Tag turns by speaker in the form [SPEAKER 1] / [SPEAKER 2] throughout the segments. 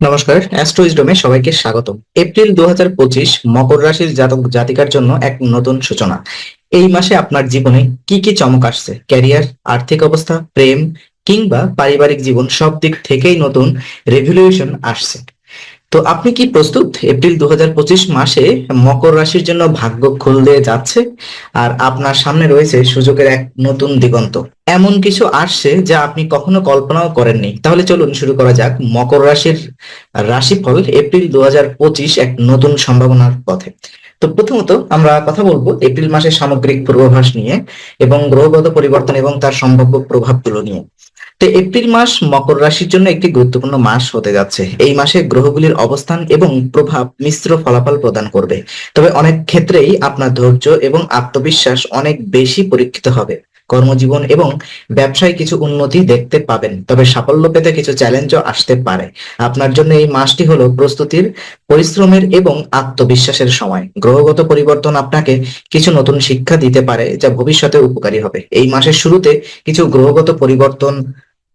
[SPEAKER 1] নমস্কার, অ্যাস্ট্রোইজডমে সবাইকে স্বাগতম। এপ্রিল দু হাজার পঁচিশ মকর রাশির জাতক জাতিকার জন্য এক নতুন সূচনা। এই মাসে আপনার জীবনে কি কি চমক আসছে? ক্যারিয়ার, আর্থিক অবস্থা, প্রেম কিংবা পারিবারিক জীবন সব দিক থেকেই নতুন রেভলিউশন আসছে। তো আপনি কি প্রস্তুত? এপ্রিল দুহাজার পঁচিশ মাসে মকর রাশির জন্য ভাগ্য খুলতে যাচ্ছে আর আপনার সামনে রয়েছে সুযোগের এক নতুন দিগন্ত। এমন কিছু আসছে যা আপনি কখনো কল্পনাও করেননি। তাহলে চলুন শুরু করা যাক মকর রাশির রাশিফল এপ্রিল দু এক নতুন সম্ভাবনার পথে। তো প্রথমত আমরা কথা বলব এপ্রিল মাসের সামগ্রিক পূর্বাভাস নিয়ে এবং গ্রহগত পরিবর্তন এবং তার সম্ভাব্য প্রভাবগুলো নিয়ে। তো এপ্রিল মাস মকর রাশির জন্য একটি গুরুত্বপূর্ণ মাস হতে যাচ্ছে। এই মাসে গ্রহগুলির অবস্থান এবং প্রভাব মিশ্র ফলাফল প্রদান করবে। তবে অনেক ক্ষেত্রেই আপনার ধৈর্য এবং আত্মবিশ্বাস অনেক বেশি পরীক্ষিত হবে। কর্মজীবন এবং ব্যবসায় কিছু উন্নতি দেখতে পাবেন, তবে সাফল্য পেতে কিছু চ্যালেঞ্জও আসতে পারে। আপনার জন্য এই মাসটি হলো প্রস্তুতির, পরিশ্রমের এবং আত্মবিশ্বাসের সময়। গ্রহগত পরিবর্তন আপনাকে কিছু নতুন শিক্ষা দিতে পারে, যা ভবিষ্যতে উপকারী হবে। এই মাসের শুরুতে কিছু গ্রহগত পরিবর্তন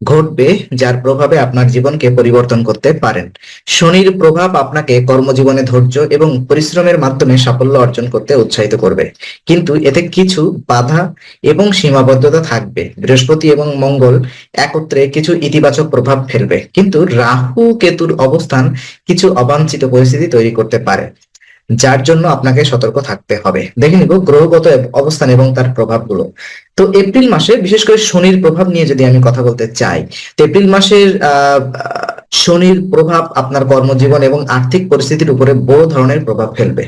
[SPEAKER 1] ঘটবে যার প্রভাবে আপনার জীবনকে পরিবর্তন করতে পারেন। শনির প্রভাব আপনাকে কর্মজীবনে ধৈর্য এবং পরিশ্রমের মাধ্যমে সাফল্য অর্জন করতে উৎসাহিত করবে। কিন্তু এতে কিছু বাধা এবং সীমাবদ্ধতা থাকবে। বৃহস্পতি এবং মঙ্গল একত্রে কিছু ইতিবাচক প্রভাব ফেলবে। কিন্তু রাহু কেতুর অবস্থান কিছু অবাঞ্ছিত পরিস্থিতি তৈরি করতে পারে। যার জন্য আপনাকে সতর্ক থাকতে হবে। দেখে নিব গ্রহগত অবস্থান এবং তার প্রভাবগুলো। তো এপ্রিল মাসে বিশেষ করে শনির প্রভাব নিয়ে যদি আমি কথা বলতে চাই, তো এপ্রিল মাসের, আহ শনির প্রভাব আপনার কর্মজীবন এবং আর্থিক পরিস্থিতির উপরে বড় ধরনের প্রভাব ফেলবে।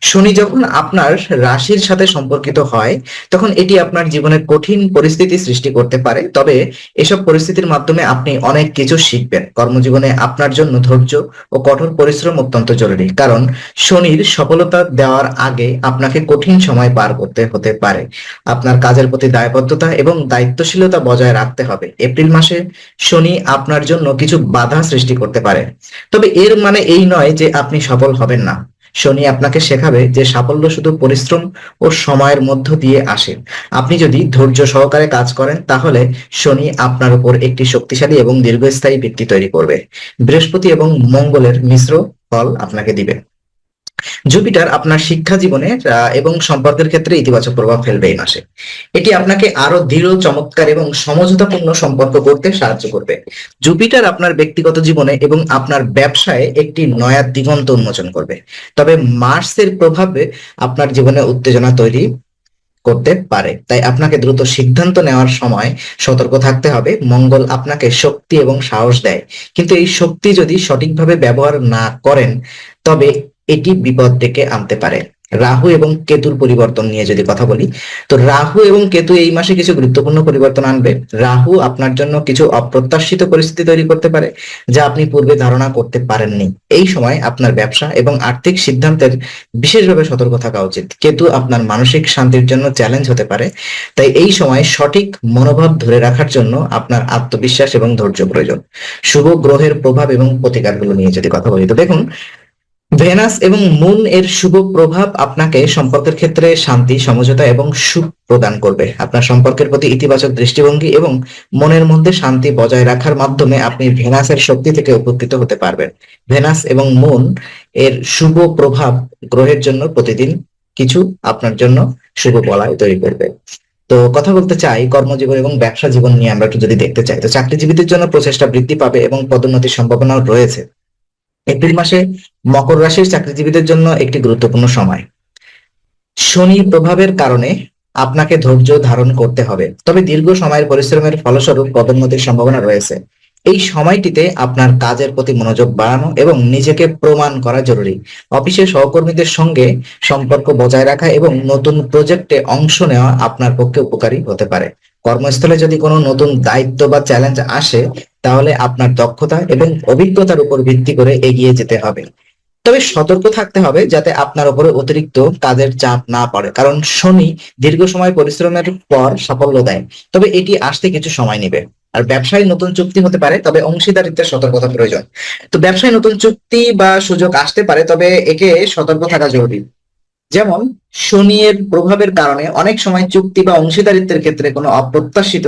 [SPEAKER 1] শনি যখন আপনার রাশির সাথে সম্পর্কিত হয়, তখন এটি আপনার জীবনে কঠিন পরিস্থিতি সৃষ্টি করতে পারে। তবে এসব পরিস্থিতির মাধ্যমে আপনি অনেক কিছু শিখবেন। কর্মজীবনে আপনার জন্য ধৈর্য ও কঠোর পরিশ্রম অত্যন্ত জরুরি। কারণ শনির সফলতা দেওয়ার আগে আপনাকে কঠিন সময় পার করতে হতে পারে। আপনার কাজের প্রতি দায়বদ্ধতা এবং দায়িত্বশীলতা বজায় রাখতে হবে। এপ্রিল মাসে শনি আপনার জন্য কিছু বাধা সৃষ্টি করতে পারে। তবে এর মানে এই নয় যে আপনি সফল হবেন না। শনি আপনাকে শেখাবে যে সাফল্য শুধু পরিশ্রম ও সময়ের মধ্য দিয়ে আসে। আপনি যদি ধৈর্য সহকারে কাজ করেন, তাহলে শনি আপনার উপর একটি শক্তিশালী এবং দীর্ঘস্থায়ী ভিত্তি তৈরি করবে। বৃহস্পতি এবং মঙ্গলের মিশ্র ফল আপনাকে দিবে। জুপিটার আপনার শিক্ষা জীবনে এবং সম্পর্কের ক্ষেত্রে ইতিবাচক প্রভাব ফেলবে এই মাসে। এটি আপনাকে আরও দৃঢ়, চমৎকার এবং সমঝোতাপূর্ণ সম্পর্ক করতে সাহায্য করবে। জুপিটার আপনার ব্যক্তিগত জীবনে এবং আপনার ব্যবসায় একটি নয়া দিগন্ত উন্মোচন করবে। তবে মার্সের প্রভাবে আপনার জীবনে উত্তেজনা তৈরি করতে পারে। তাই আপনাকে দ্রুত সিদ্ধান্ত নেওয়ার সময় সতর্ক থাকতে হবে। মঙ্গল আপনাকে শক্তি এবং সাহস দেয়। কিন্তু এই শক্তি যদি সঠিকভাবে ব্যবহার না করেন, তবে এটি বিপদ ডেকে আনতে পারে। রাহু এবং কেতুর পরিবর্তন নিয়ে যদি কথা বলি, তো রাহু এবং কেতু এই মাসে কিছু গুরুত্বপূর্ণ পরিবর্তন আনবে। রাহু আপনার জন্য কিছু অপ্রত্যাশিত পরিস্থিতি তৈরি করতে পারে, যা আপনি পূর্বে ধারণা করতে পারেননি। এই সময় আপনার ব্যবসা এবং আর্থিক সিদ্ধান্তের বিশেষভাবে সতর্ক থাকা উচিত। কেতু আপনার মানসিক শান্তির জন্য চ্যালেঞ্জ হতে পারে, তাই এই সময় সঠিক মনোভাব ধরে রাখার জন্য আপনার আত্মবিশ্বাস এবং ধৈর্য প্রয়োজন। শুভ গ্রহের প্রভাব এবং প্রতিকারগুলো নিয়ে যদি কথা বলি, তো দেখুন ভেনাস এবং মুন এর শুভ প্রভাব আপনাকে সম্পর্কের ক্ষেত্রে শান্তি, সমঝোতা এবং সুখ প্রদান করবে। আপনার সম্পর্কের প্রতি ইতিবাচক দৃষ্টিভঙ্গি এবং মনের মধ্যে শান্তি বজায় রাখার মাধ্যমে আপনি ভেনাসের শক্তি থেকে উপকৃত হতে পারবেন। ভেনাস এবং মুন এর শুভ প্রভাব গ্রহের জন্য প্রতিদিন কিছু আপনার জন্য শুভ বলায় তৈরি করবে। তো কথা বলতে চাই, কর্মজীবন এবং ব্যবসা জীবন নিয়ে আমরা একটু যদি দেখতে চাই, তো চাকরিজীবীদের জন্য প্রচেষ্টা বৃদ্ধি পাবে এবং পদোন্নতির সম্ভাবনাও রয়েছে। এপ্রিল মাসে মকর রাশির চাকরিজীবীদের জন্য একটি গুরুত্বপূর্ণ সময়। শনি প্রভাবের কারণে আপনাকে ধৈর্য ধারণ করতে হবে। তবে দীর্ঘ সময়ের পরিশ্রমের ফলস্বরূপ পদোন্নতির সম্ভাবনা রয়েছে। এই সময়টিতে আপনার কাজের প্রতি মনোযোগ বাড়ানো এবং নিজেকে প্রমাণ করা জরুরি। অফিসের সহকর্মীদের সঙ্গে সম্পর্ক বজায় রাখা এবং নতুন প্রজেক্টে অংশ নেওয়া আপনার পক্ষে উপকারী হতে পারে। কর্মস্থলে যদি কোনো নতুন দায়িত্ব বা চ্যালেঞ্জ আসে তাহলে আপনার দক্ষতা এবং অভিজ্ঞতার উপর ভিত্তি করে এগিয়ে যেতে হবে। তবে সতর্ক থাকতে হবে যাতে আপনার উপরে অতিরিক্ত কাজের চাপ না পড়ে, কারণ শনি দীর্ঘ সময় পরিশ্রমের পর সাফল্য দেয়। তবে এটি আসতে কিছু সময় নেবে। আর ব্যবসায় নতুন চুক্তি হতে পারে, তবে অংশীদারিত্বের সতর্কতা প্রয়োজন। তো ব্যবসায় নতুন চুক্তি বা সুযোগ আসতে পারে, তবে একে সতর্ক থাকা জরুরি। যেমন শনি এর প্রভাবের কারণে অনেক সময় চুক্তি বা অংশীদারিত্বের ক্ষেত্রে কোনো অপ্রত্যাশিত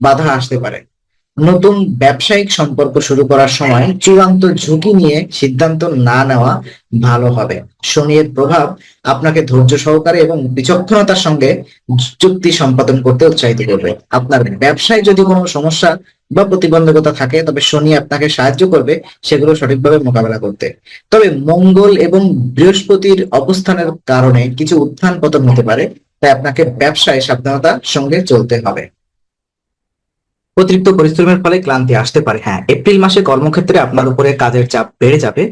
[SPEAKER 1] বাধা আসতে পারে। নতুন ব্যবসায়িক সম্পর্ক শুরু করার সময় চূড়ান্ত ঝুঁকি নিয়ে সিদ্ধান্ত না নেওয়া ভালো হবে। শনি এর প্রভাব আপনাকে ধৈর্য সহকারে এবং বিচক্ষণতার সঙ্গে চুক্তি সম্পাদন করতে উৎসাহিত করবে। আপনার ব্যবসায় যদি কোনো সমস্যা বা প্রতিবন্ধকতা থাকে, তবে শনি আপনাকে সাহায্য করবে সেগুলো সঠিকভাবে মোকাবেলা করতে। তবে মঙ্গল এবং বৃহস্পতির অবস্থানের কারণে কিছু উত্থান পতন হতে পারে, তাই আপনাকে ব্যবসায় সাবধানতার সঙ্গে চলতে হবে। অতিরিক্ত পরিশ্রমের ফলে ক্লান্তি আসতে পারে। হ্যাঁ এপ্রিল মাসে কর্মক্ষেত্রে আপনার উপরে কাজের চাপ বেড়ে যাবে।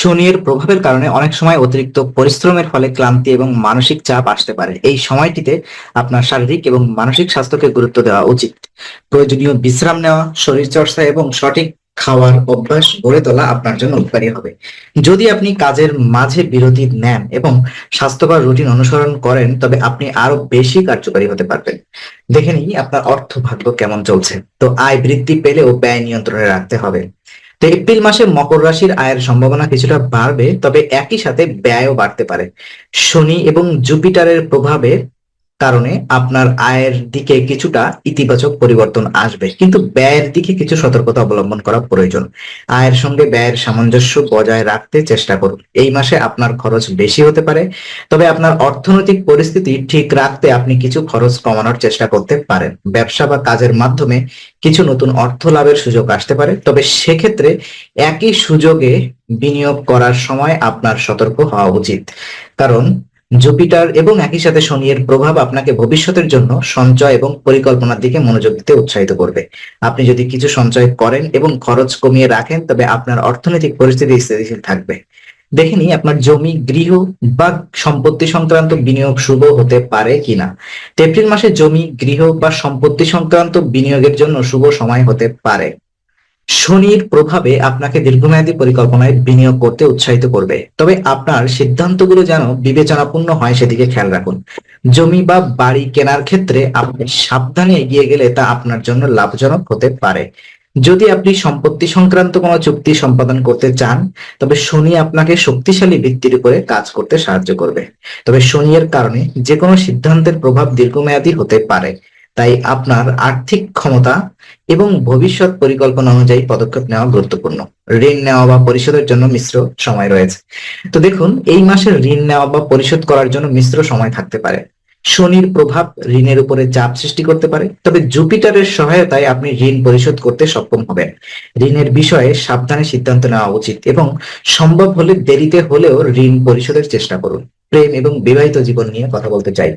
[SPEAKER 1] শনির প্রভাবের কারণে অনেক সময় অতিরিক্ত পরিশ্রমের ফলে ক্লান্তি এবং মানসিক চাপ আসতে পারে। এই সময়টিতে আপনার শারীরিক এবং মানসিক স্বাস্থ্যকে গুরুত্ব দেওয়া উচিত। প্রয়োজনীয় বিশ্রাম নেওয়া, শরীরচর্চা এবং সঠিক খাওয়ার অভ্যাস গড়ে তোলা আপনার জন্য উপকারী হবে। যদি আপনি কাজের মাঝে বিরতি নেন এবং স্বাস্থ্যকর রুটিন অনুসরণ করেন, তবে আপনি আরও বেশি কার্যকারী হতে পারবেন। দেখে নিই আপনার অর্থ ভাগ্য কেমন চলছে। তো আয় বৃদ্ধি পেলেও ব্যয় নিয়ন্ত্রণে রাখতে হবে। তো এপ্রিল মাসে মকর রাশির আয়ের সম্ভাবনা কিছুটা বাড়বে, তবে একই সাথে ব্যয়ও বাড়তে পারে। শনি এবং জুপিটারের প্রভাবে কারণে আপনার আয়ের দিকে কিছুটা ইতিবাচক পরিবর্তন আসবে। কিন্তু ব্যয়ের দিকে কিছু সতর্কতা অবলম্বন করা প্রয়োজন। আয়ের সঙ্গে ব্যয়ের সামঞ্জস্য বজায় রাখতে চেষ্টা করুন। এই মাসে আপনার খরচ বেশি হতে পারে, তবে আপনার অর্থনৈতিক পরিস্থিতি ঠিক রাখতে আপনি কিছু খরচ কমানোর চেষ্টা করতে পারেন। ব্যবসা বা কাজের মাধ্যমে কিছু নতুন অর্থ লাভের সুযোগ আসতে পারে, তবে সেক্ষেত্রে একই সুযোগে বিনিয়োগ করার সময় আপনার সতর্ক হওয়া উচিত। কারণ জুপিটার এবং একই সাথে শনি এর প্রভাব আপনাকে ভবিষ্যতের জন্য সঞ্চয় এবং পরিকল্পনার দিকে মনোযোগ দিতে উৎসাহিত করবে। আপনি যদি কিছু সঞ্চয় করেন এবং খরচ কমিয়ে রাখেন, তবে আপনার অর্থনৈতিক পরিস্থিতি স্থিতিশীল থাকবে। দেখে নিই আপনার জমি, গৃহ বা সম্পত্তি সংক্রান্ত বিনিয়োগ শুভ হতে পারে কিনা। এপ্রিল মাসে জমি, গৃহ বা সম্পত্তি সংক্রান্ত বিনিয়োগের জন্য শুভ সময় হতে পারে। শনির প্রভাবে আপনাকে দীর্ঘমেয়াদী পরিকল্পনায় বিনিয়োগ করতে উৎসাহিত করবে। তবে আপনার সিদ্ধান্তগুলো যেন বিবেচনাপূর্ণ হয় সেদিকে খেয়াল রাখুন। জমি বা বাড়ি কেনার ক্ষেত্রে আপনি সাবধানে এগিয়ে গেলে তা আপনার জন্য লাভজনক হতে পারে। যদি আপনি সম্পত্তি সংক্রান্ত কোনো চুক্তি সম্পাদন করতে চান, তবে শনি আপনাকে শক্তিশালী ভিত্তির উপরে কাজ করতে সাহায্য করবে। তবে শনি এর কারণে যে কোনো সিদ্ধান্তের প্রভাব দীর্ঘমেয়াদী হতে পারে। তাই আপনার আর্থিক ক্ষমতা এবং ভবিষ্যৎ পরিকল্পনা অনুযায়ী পদক্ষেপ নেওয়া গুরুত্বপূর্ণ। ঋণ নেওয়া বা পরিশোধের জন্য মিশ্র সময় রয়েছে। তো দেখুন, এই মাসে ঋণ নেওয়া বা পরিশোধ করার জন্য মিশ্র সময় থাকতে পারে। শনির প্রভাব ঋণের উপরে চাপ সৃষ্টি করতে পারে। তবে জুপিটারের সহায়তায় আপনি ঋণ পরিশোধ করতে সক্ষম হবেন। ঋণের বিষয়ে সাবধানে সিদ্ধান্ত নেওয়া উচিত এবং সম্ভব হলে দেরিতে হলেও ঋণ পরিশোধের চেষ্টা করুন। প্রেম এবং বিবাহিত জীবন নিয়ে কথা বলতে চাই।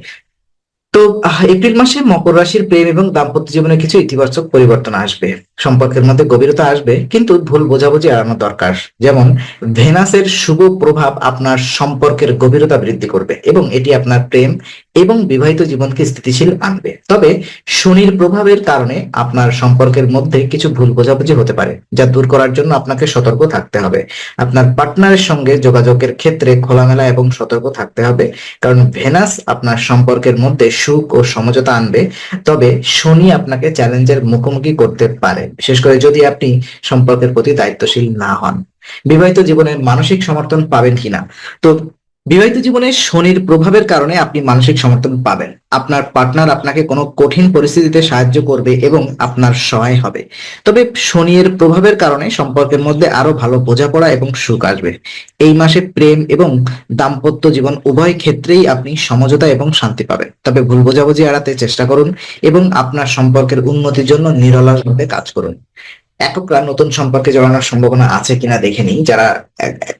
[SPEAKER 1] তো এপ্রিল মাসে মকর রাশির প্রেম এবং দাম্পত্য জীবনে কিছু ইতিবাচক পরিবর্তন আসবে। সম্পর্কের মধ্যে গভীরতা আসবে, কিন্তু ভুল বোঝাবুঝি এড়ানো দরকার। যেমন, ভেনাসের শুভ প্রভাব আপনার সম্পর্কের গভীরতা বৃদ্ধি করবে এবং এটি আপনার প্রেম এবং বিবাহিত জীবনকে স্থিতিশীল আনবে। তবে, শনির প্রভাবের কারণে আপনার সম্পর্কের মধ্যে কিছু ভুল বোঝাবুঝি হতে পারে, যা দূর করার জন্য আপনাকে সতর্ক থাকতে হবে। আপনার পার্টনারের সঙ্গে যোগাযোগের ক্ষেত্রে খোলামেলা এবং সতর্ক থাকতে হবে, কারণ ভেনাস আপনার সম্পর্কের মধ্যে সুখ ও সমঝোতা আনবে। তবে, শনি আপনাকে চ্যালেঞ্জের মুখোমুখি করতে পারে। বিশেষ করে যদি আপনি সম্পর্কের প্রতি দায়িত্বশীল না হন। বিবাহিত জীবনে মানসিক সমর্থন পাবেন কিনা? তো বিবাহিত জীবনে শনির প্রভাবের কারণে আপনি মানসিক সমর্থন পাবেন। আপনার পার্টনার আপনাকে কোনো কঠিন পরিস্থিতিতে সাহায্য করবে এবং আপনার সহায় হবে। তবে শনির প্রভাবের কারণে সম্পর্কের মধ্যে আরও ভালো বোঝাপড়া এবং সুখ আসবে। এই মাসে প্রেম এবং দাম্পত্য জীবন উভয় ক্ষেত্রেই আপনি সমঝোতা এবং শান্তি পাবেন। তবে ভুল বোঝাবুঝি এড়াতে চেষ্টা করুন এবং আপনার সম্পর্কের উন্নতির জন্য নিরলসভাবে কাজ করুন। এককরা নতুন সম্পর্কে জড়ানোর সম্ভাবনা আছে কিনা দেখে নিই। যারা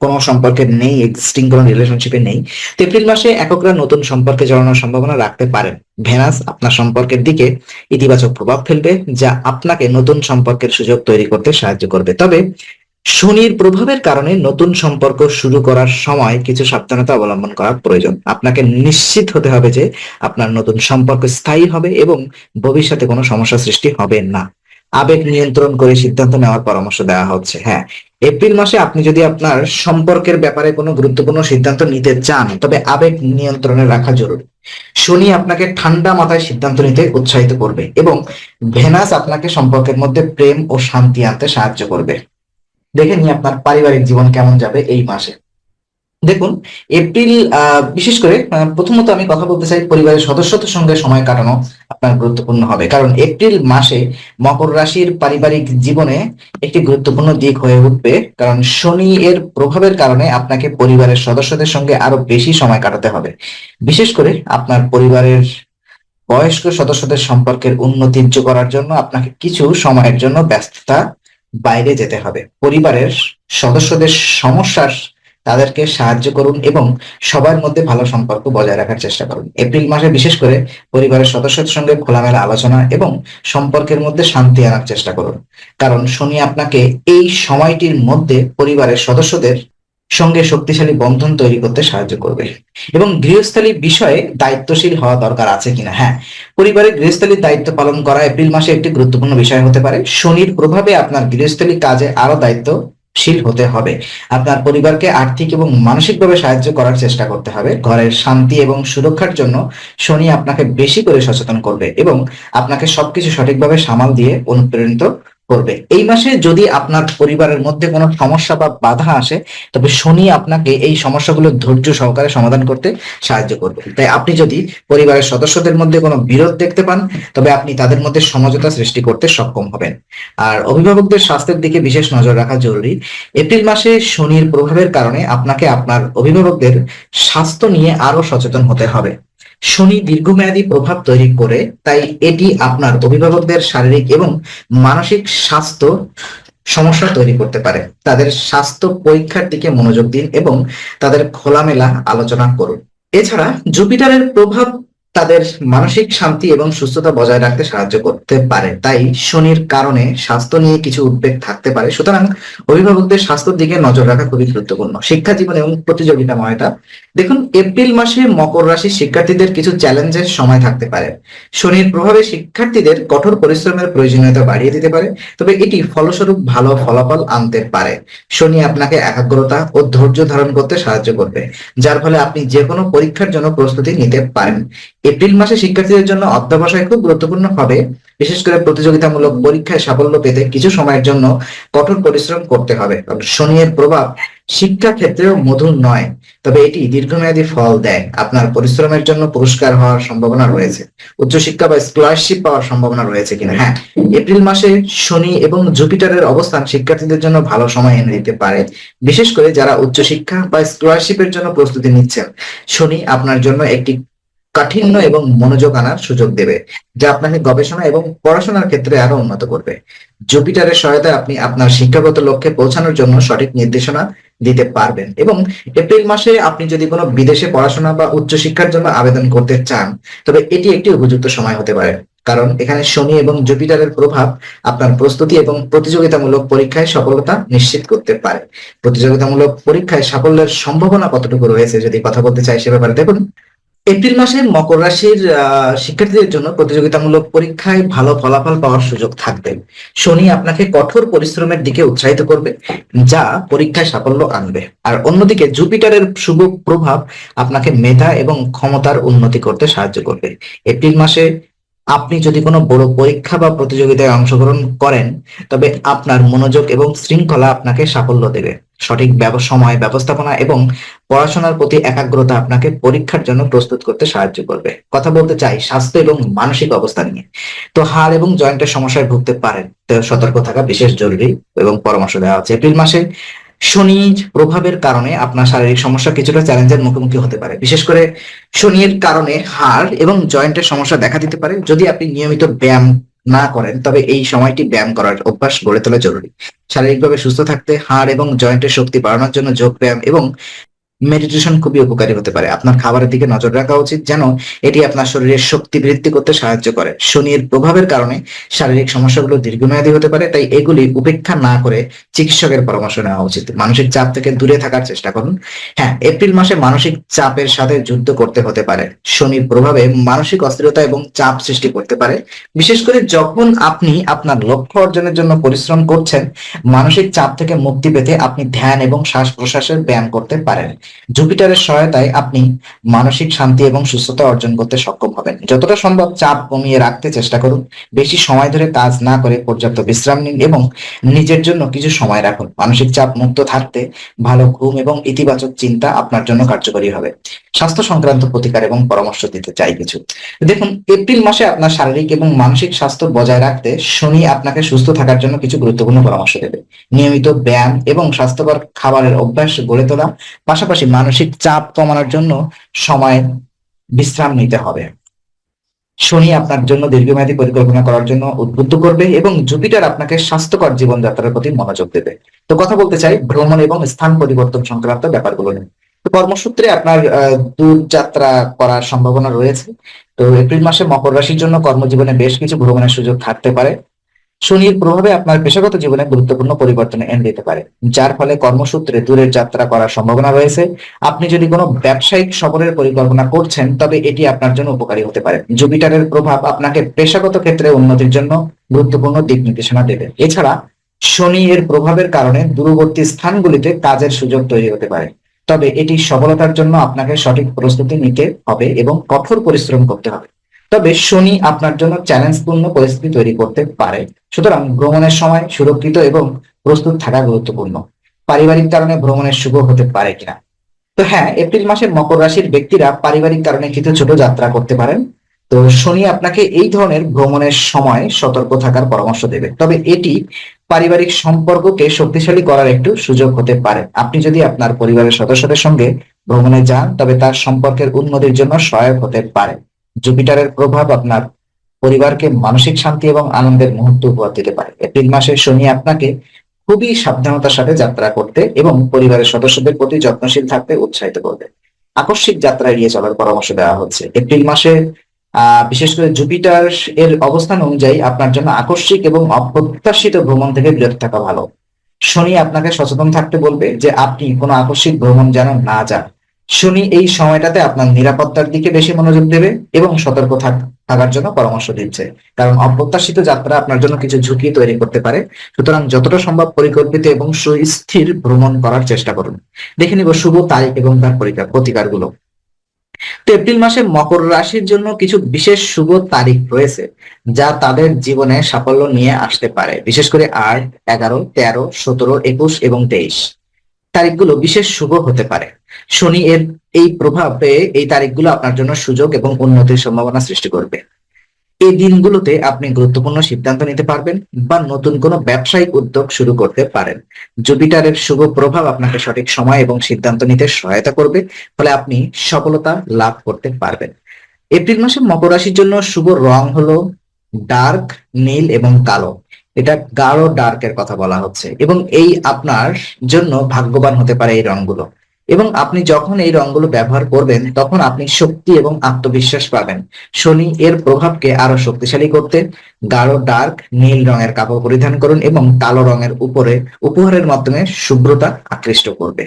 [SPEAKER 1] কোনো সম্পর্কে নেই এক্সিস্টিং কোনো রিলেশনশিপে নেই, তো এপ্রিল মাসে এককরা নতুন সম্পর্কে জড়ানোর সম্ভাবনা রাখতে পারেন। ভেনাস, আপনার সম্পর্কের দিকে ইতিবাচক প্রভাব ফেলবে, যা আপনাকে নতুন সম্পর্কের সুযোগ তৈরি করতে সাহায্য করবে। তবে শনির প্রভাবের কারণে নতুন সম্পর্ক শুরু করার সময় কিছু সাবধানতা অবলম্বন করা প্রয়োজন। আপনাকে নিশ্চিত হতে হবে যে আপনার নতুন সম্পর্ক স্থায়ী হবে এবং ভবিষ্যতে কোনো সমস্যা সৃষ্টি হবে না। আবেগ নিয়ন্ত্রণ করে সিদ্ধান্ত নেওয়ার পরামর্শ দেওয়া হচ্ছে। হ্যাঁ এপ্রিল মাসে আপনি যদি আপনার সম্পর্কের ব্যাপারে কোনো গুরুত্বপূর্ণ সিদ্ধান্ত নিতে চান, তবে আবেগ নিয়ন্ত্রণে রাখা জরুরি। শনি আপনাকে ঠান্ডা মাথায় সিদ্ধান্ত নিতে উৎসাহিত করবে এবং ভেনাস আপনাকে সম্পর্কের মধ্যে প্রেম ও শান্তি আনতে সাহায্য করবে। দেখে নিয়ে আপনার পারিবারিক জীবন কেমন যাবে এই মাসে। দেখুন, এপ্রিল বিশেষ করে প্রথমত আমি কথা বলতে চাই পরিবারের সদস্যদের সঙ্গে সময় কাটানো। আপনার গুরুত্বপূর্ণ হবে। কারণ এপ্রিল মাসে মকর রাশির পারিবারিক জীবনে একটি গুরুত্বপূর্ণ দিক হয়ে উঠবে। কারণ শনি এর প্রভাবের কারণে আপনাকে পরিবারের সদস্যদের সঙ্গে আরও বেশি সময় কাটাতে হবে। বিশেষ করে আপনার পরিবারের বয়স্ক সদস্যদের সম্পর্কের উন্নতি করার জন্য আপনাকে কিছু সময়ের জন্য ব্যস্ততা বাইরে যেতে হবে। পরিবারের সদস্যদের সমস্যার তাদেরকে সাহায্য করুন এবং সবার মধ্যে ভালো সম্পর্ক বজায় রাখার চেষ্টা করুন। এপ্রিল মাসে বিশেষ করে পরিবারের সদস্যদের সঙ্গে খোলামেলা আলোচনা এবং সম্পর্কের মধ্যে শান্তি আনার চেষ্টা করুন। কারণ শনি আপনাকে এই সময়টির মধ্যে পরিবারের সদস্যদের সঙ্গে শক্তিশালী বন্ধন তৈরি করতে সাহায্য করবে। এবং গৃহস্থালী বিষয়ে দায়িত্বশীল হওয়া দরকার আছে কিনা? হ্যাঁ পরিবারের গৃহস্থালীর দায়িত্ব পালন করা এপ্রিল মাসে একটি গুরুত্বপূর্ণ বিষয় হতে পারে। শনির প্রভাবে আপনার গৃহস্থালী কাজে আরও দায়িত্বশীল হতে হবে। আপনার পরিবারকে আর্থিক এবং মানসিকভাবে সাহায্য করার চেষ্টা করতে হবে। ঘরের শান্তি এবং সুরক্ষার জন্য শনি আপনাকে বেশি করে সচেতন করবে এবং আপনাকে সবকিছু সঠিকভাবে সামাল দিয়ে অনুপ্রেরিত করবে। এই মাসে যদি আপনার পরিবারের মধ্যে কোনো সমস্যা বা বাধা আসে, তবে শনি আপনাকে এই সমস্যাগুলো ধৈর্য সহকারে সমাধান করতে সাহায্য করবে। তাই আপনি যদি পরিবারের সদস্যদের মধ্যে কোনো বিরোধ দেখতে পান, তবে আপনি তাদের মধ্যে সমঝোতা সৃষ্টি করতে সক্ষম হবেন। আর অভিভাবকদের স্বাস্থ্যের দিকে বিশেষ নজর রাখা জরুরি। এপ্রিল মাসে শনির প্রভাবের কারণে আপনাকে আপনার অভিভাবকদের স্বাস্থ্য নিয়ে আরও সচেতন হতে হবে। শনি দীর্ঘমেয়াদী প্রভাব তৈরি করে, তাই এটি আপনার অভিভাবকদের শারীরিক এবং মানসিক স্বাস্থ্য সমস্যা তৈরি করতে পারে। তাদের স্বাস্থ্য পরীক্ষার দিকে মনোযোগ দিন এবং তাদের খোলামেলা আলোচনা করুন। এছাড়া জুপিটারের প্রভাব তাদের মানসিক শান্তি এবং সুস্থতা বজায় রাখতে সাহায্য করতে পারে। তাই শনির কারণে স্বাস্থ্য নিয়ে কিছু উদ্বেগ থাকতে পারে। সুতরাং অভিভাবকদের স্বাস্থ্যের দিকে নজর রাখা খুবই গুরুত্বপূর্ণ। শিক্ষা জীবন এবং প্রতিযোগিতাময়তা। দেখুন, এপ্রিল মাসে মকর রাশির শিক্ষার্থীদের কিছু চ্যালেঞ্জের সময় থাকতে পারে। শনির প্রভাবে শিক্ষার্থীদের কঠোর পরিশ্রমের প্রয়োজনীয়তা বাড়িয়ে দিতে পারে। তবে এটি ফলস্বরূপ ভালো ফলাফল আনতে পারে। শনি আপনাকে একাগ্রতা ও ধৈর্য ধারণ করতে সাহায্য করবে, যার ফলে আপনি যে কোনো পরীক্ষার জন্য প্রস্তুতি নিতে পারেন। এপ্রিল মাসে শিক্ষার্থীদের জন্য অধ্যবসায় খুব গুরুত্বপূর্ণ হবে। বিশেষ করে প্রতিযোগিতামূলক পরীক্ষায় সাফল্য পেতে কিছু সময়ের জন্য কঠোর পরিশ্রম করতে হবে। শনি এর প্রভাব শিক্ষা ক্ষেত্রেও মধুর নয়, তবে এটি দীর্ঘমেয়াদী ফল দেয়। আপনার পরিশ্রমের জন্য পুরস্কার হওয়ার সম্ভাবনা রয়েছে। উচ্চশিক্ষা বা স্কলারশিপ পাওয়ার সম্ভাবনা রয়েছে কিনা? হ্যাঁ এপ্রিল মাসে শনি এবং জুপিটারের অবস্থান শিক্ষার্থীদের জন্য ভালো সময় এনে দিতে পারে। বিশেষ করে যারা উচ্চশিক্ষা বা স্কলারশিপের জন্য প্রস্তুতি নিচ্ছেন, শনি আপনার জন্য একটি কাঠিন্য এবং মনোযোগ আনার সুযোগ দেবে, যা আপনাকে গবেষণা এবং পড়াশোনার ক্ষেত্রে আরও উন্নত করবে। জুপিটারের সহায়তায় আপনি আপনার শিক্ষাগত লক্ষ্যে পৌঁছানোর জন্য সঠিক নির্দেশনা দিতে পারবেন এবং এপ্রিল মাসে আপনি যদি কোনো বিদেশে পড়াশোনা বা উচ্চশিক্ষার জন্য আবেদন করতে চান, তবে এটি একটি উপযুক্ত সময় হতে পারে। কারণ এখানে শনি এবং জুপিটারের প্রভাব আপনার প্রস্তুতি এবং প্রতিযোগিতামূলক পরীক্ষায় সফলতা নিশ্চিত করতে পারে। প্রতিযোগিতামূলক পরীক্ষায় সাফল্যের সম্ভাবনা কতটুকু রয়েছে, যদি কথা বলতে চাই সে ব্যাপারে, দেখুন। এপ্রিল মাসে মকর রাশির শিক্ষার্থীদের জন্য প্রতিযোগিতামূলক পরীক্ষায় ভালো ফলাফল পাওয়ার সুযোগ থাকবে। শনি আপনাকে কঠোর পরিশ্রমের দিকে উৎসাহিত করবে, যা পরীক্ষায় সাফল্য আনবে। আর অন্যদিকে জুপিটারের শুভ প্রভাব আপনাকে মেধা এবং ক্ষমতার উন্নতি করতে সাহায্য করবে। এপ্রিল মাসে আপনি যদি কোনো বড় পরীক্ষা বা প্রতিযোগিতায় অংশগ্রহণ করেন, তবে আপনার মনোযোগ এবং শৃঙ্খলা আপনাকে সাফল্য দেবে। সঠিক সময়, ব্যবস্থাপনা এবং পড়াশোনার প্রতি একাগ্রতা আপনাকে পরীক্ষার জন্য প্রস্তুত করতে সাহায্য করবে। কথা বলতে চাই, স্বাস্থ্য এবং মানসিক অবস্থা নিয়ে। তো হাড় এবং জয়েন্টের সমস্যায় ভুগতে পারেন, তো সতর্ক থাকা বিশেষ জরুরি এবং পরামর্শ দেওয়া হচ্ছে। এপ্রিল মাসে শনির প্রভাবের কারণে আপনার শারীরিক সমস্যা কিছুটা চ্যালেঞ্জের মুখোমুখি হতে পারে। বিশেষ করে শনির কারণে হাড় এবং জয়েন্টের সমস্যা দেখা দিতে পারে। যদি আপনি নিয়মিত ব্যায়াম না করেন, তবে এই সময়টি ব্যায়াম করার অভ্যাস গড়ে তোলা জরুরি। শারীরিকভাবে সুস্থ থাকতে হাড় এবং জয়েন্টের শক্তি বাড়ানোর জন্য যোগ ব্যায়াম এবং মেডিটেশন খুবই উপকারী হতে পারে। আপনার খাবারের দিকে নজর রাখা উচিত যেন এটি আপনার শরীরের শক্তি বৃদ্ধি করতে সাহায্য করে। শনির প্রভাবের কারণে শারীরিক সমস্যাগুলো দীর্ঘমেয়াদী হতে পারে, তাই এগুলি উপেক্ষা না করে চিকিৎসকের পরামর্শ নেওয়া উচিত। মানসিক চাপ থেকে দূরে থাকার চেষ্টা করুন। হ্যাঁ এপ্রিল মাসে মানসিক চাপের সাথে যুদ্ধ করতে হতে পারে। শনির প্রভাবে মানসিক অস্থিরতা এবং চাপ সৃষ্টি করতে পারে। বিশেষ করে যখন আপনি আপনার লক্ষ্য অর্জনের জন্য পরিশ্রম করছেন, মানসিক চাপ থেকে মুক্তি পেতে আপনি ধ্যান এবং শ্বাস প্রশ্বাসের ব্যায়াম করতে পারেন। জুপিটারের সহায়তায় আপনি মানসিক শান্তি এবং সুস্থতা অর্জন করতে সক্ষম হবেন। যতটা সম্ভব চাপ কমিয়ে রাখতে চেষ্টা করুন। বেশি সময় ধরে কাজ না করে পর্যাপ্ত বিশ্রাম নিন এবং নিজের জন্য কিছু সময় রাখুন। মানসিক চাপ মুক্ত থাকতে ভালো ঘুম এবং ইতিবাচক চিন্তা আপনার জন্য কার্যকরী হবে। স্বাস্থ্য সংক্রান্ত প্রতিকার এবং পরামর্শ দিতে চাই কিছু। দেখুন, এপ্রিল মাসে আপনার শারীরিক এবং মানসিক স্বাস্থ্য বজায় রাখতে শনি আপনাকে সুস্থ থাকার জন্য কিছু গুরুত্বপূর্ণ পরামর্শ দেবে। নিয়মিত ব্যায়াম এবং স্বাস্থ্যকর খাবারের অভ্যাস গড়ে তোলা, পাশাপাশি মানসিক চাপ কমানোর জন্য সময় বিশ্রাম নিতে হবে। শনি আপনার জন্য দীর্ঘমেয়াদী পরিকল্পনা করার জন্য উদ্বুদ্ধ করবে এবং জুপিটার আপনাকে স্বাস্থ্যকর জীবনযাত্রার প্রতি মনোযোগ দেবে। তো কথা বলতে চাই ভ্রমণ এবং স্থান পরিবর্তন সংক্রান্ত ব্যাপারগুলো নিয়ে। তো কর্মসূত্রে আপনার দূর যাত্রা করার সম্ভাবনা রয়েছে। তো এপ্রিল মাসে মকর রাশির জন্য কর্মজীবনে বেশ কিছু ভ্রমণের সুযোগ থাকতে পারে। শনির প্রভাবে আপনার পেশাগত জীবনে গুরুত্বপূর্ণ পরিবর্তন এনে দিতে পারে, যার ফলে কর্মসূত্রে দূরের যাত্রা করার সম্ভাবনা রয়েছে। আপনি যদি কোনো ব্যবসায়িক সফরের পরিকল্পনা করছেন, তবে এটি আপনার জন্য উপকারী হতে পারে। জুপিটারের প্রভাব আপনাকে পেশাগত ক্ষেত্রে উন্নতির জন্য গুরুত্বপূর্ণ দিক নির্দেশনা দেবে। এছাড়া, শনি এর প্রভাবের কারণে দূরবর্তী স্থানগুলিতে কাজের সুযোগ তৈরি হতে পারে। তবে এটি সফলতার জন্য আপনাকে সঠিক প্রস্তুতি নিতে হবে এবং কঠোর পরিশ্রম করতে হবে। তবে শনি আপনার জন্য চ্যালেঞ্জপূর্ণ পরিস্থিতি তৈরি করতে পারে। সুতরাং ভ্রমণের সময় সুরক্ষিত এবং প্রস্তুত থাকা গুরুত্বপূর্ণ। পারিবারিক কারণে ভ্রমণের শুভ হতে পারে কিনা? তো হ্যাঁ এপ্রিল মাসে মকর রাশির ব্যক্তিরা পারিবারিক কারণে কিছু ছোট যাত্রা করতে পারেন। তো শনি আপনাকে এই ধরনের ভ্রমণের সময় সতর্ক থাকার পরামর্শ দেবে। তবে এটি পারিবারিক সম্পর্ককে শক্তিশালী করার একটু সুযোগ হতে পারে। আপনি যদি আপনার পরিবারের সদস্যদের সঙ্গে ভ্রমণে যান, তবে তার সম্পর্কের উন্নতির জন্য সহায়ক হতে পারে। জুপিটারের প্রভাব আপনার পরিবারকে মানসিক শান্তি এবং আনন্দের মুহূর্ত উপহার দিতে পারে। এপ্রিল মাসে শনি আপনাকে খুবই সাবধানতার সাথে যাত্রা করতে এবং পরিবারের সদস্যদের প্রতি যত্নশীল থাকতে উৎসাহিত করবে। আকস্মিক যাত্রা এড়িয়ে চলার পরামর্শ দেওয়া হচ্ছে। এপ্রিল মাসে বিশেষ করে জুপিটার এর অবস্থান অনুযায়ী আপনার জন্য আকস্মিক এবং অপ্রত্যাশিত ভ্রমণ থেকে বিরত থাকা ভালো। শনি আপনাকে সচেতন থাকতে বলবে যে আপনি কোনো আকস্মিক ভ্রমণ যেন না যান। শনি এই সময়টাতে আপনার নিরাপত্তার দিকে বেশি মনোযোগ দেবে এবং সতর্ক থাকার জন্য পরামর্শ দিচ্ছে। কারণ অপ্রত্যাশিত যাত্রা আপনার জন্য কিছু ঝুঁকি তৈরি করতে পারে। সুতরাং যতটা সম্ভব পরিকল্পিত এবং সুস্থির ভ্রমণ করার চেষ্টা করুন। দেখে নিব শুভ তারিখ এবং তার প্রতিকারগুলো। তো এপ্রিল মাসে মকর রাশির জন্য কিছু বিশেষ শুভ তারিখ রয়েছে, যা তাদের জীবনে সাফল্য নিয়ে আসতে পারে। বিশেষ করে আট, এগারো, তেরো, সতেরো, একুশ এবং তেইশ। তারিখগুলো বিশেষ শুভ হতে পারে। শনি এর এই প্রভাবে এই তারিখগুলো আপনার জন্য সুযোগ এবং উন্নতির সম্ভাবনা সৃষ্টি করবে। এই দিনগুলোতে আপনি গুরুত্বপূর্ণ সিদ্ধান্ত নিতে পারবেন বা নতুন কোনো ব্যবসায়িক উদ্যোগ শুরু করতে পারেন। জুপিটারের শুভ প্রভাব আপনাকে সঠিক সময় এবং সিদ্ধান্ত নিতে সহায়তা করবে, ফলে আপনি সফলতা লাভ করতে পারবেন। এপ্রিল মাসে মকর রাশির জন্য শুভ রং হলো ডার্ক, নীল এবং কালো। এটা গাঢ় ডার্কের কথা বলা হচ্ছে এবং এই আপনার জন্য ভাগ্যবান হতে পারে এই রংগুলো। এবং আপনি যখন এই রংগুলো ব্যবহার করবেন, তখন আপনি শক্তি এবং আত্মবিশ্বাস পাবেন। শনি এর প্রভাবকে আরও শক্তিশালী করতে গাঢ় ডার্ক নীল রঙের কাপড় পরিধান করুন এবং কালো রঙের উপরে, উপহারের মাধ্যমে শুভ্রতা আকৃষ্ট করবে।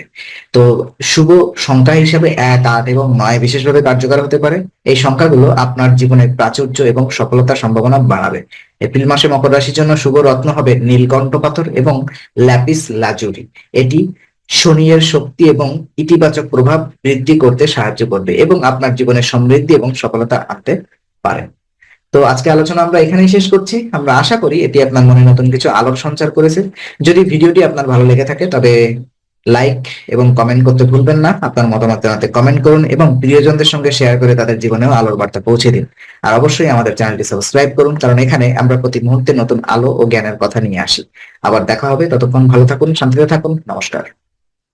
[SPEAKER 1] তো শুভ সংখ্যা হিসেবে এক, আট এবং নয় বিশেষভাবে কার্যকর হতে পারে। এই সংখ্যাগুলো আপনার জীবনের প্রাচুর্য এবং সফলতার সম্ভাবনা বাড়াবে। এপ্রিল মাসে মকর রাশির জন্য শুভ রত্ন হবে নীলকণ্ঠ পাথর এবং ল্যাপিস লাজুরি। এটি শনি এর শক্তি এবং ইতিবাচক প্রভাব বৃদ্ধি করতে সাহায্য করবে এবং আপনার জীবনে সমৃদ্ধি এবং সফলতা আনতে পারে। তো আজকে আলোচনা আমরা এখানেই শেষ করছি। আমরা আশা করি এটি আপনার মনে নতুন কিছু আলোর সঞ্চার করেছে। যদি ভিডিওটি আপনার ভালো লেগে থাকে, তবে লাইক এবং কমেন্ট করতে ভুলবেন না। আপনার মতামত জানাতে কমেন্ট করুন এবং প্রিয়জনদের সঙ্গে শেয়ার করে তাদের জীবনেও আলোর বার্তা পৌঁছে দিন। আর অবশ্যই আমাদের চ্যানেলটি সাবস্ক্রাইব করুন, কারণ এখানে আমরা প্রতি মুহূর্তে নতুন আলো ও জ্ঞানের কথা নিয়ে আসি। আবার দেখা হবে। ততক্ষণ ভালো থাকুন, শান্তিতে থাকুন। নমস্কার।